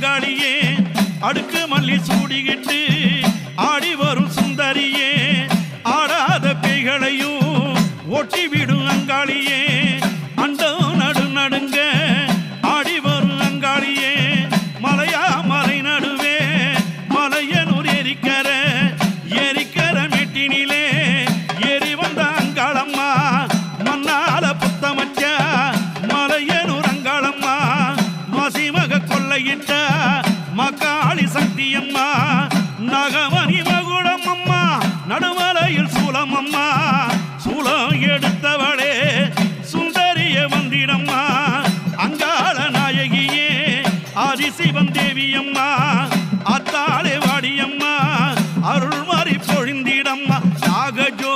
பங்காளியே அடுக்கு மல்லி சூடிக்கிட்டு ஆடி வரும் சுந்தரியே ஆடாத பேய்களையும் ஒட்டி விடும் அங்காளியே. அண்டம் நடு நடுங்க ஆடி வரும் அங்காளியே. மலையா மலை நடுவே மலையனூர் எரிக்கர எரிக்கர மெட்டினிலே எரி வந்த அங்காளம்மா மண்ணால புத்தமச்சா மலையனூர் அங்காளம்மா மசிமக கொள்ளையிட்ட மக்காளி சக்தி அம்மா நகமணி மகுடம் அம்மா நடுமலையில் சூலம் அம்மா சூலம் எடுத்தவளே சுந்தரிய வந்திடம்மா அங்காள நாயகியே ஆதிசிவன் தேவி அம்மா அத்தாளே வாடியம்மா அருள்மாறி பொழிந்திடம்மா நாகஜோ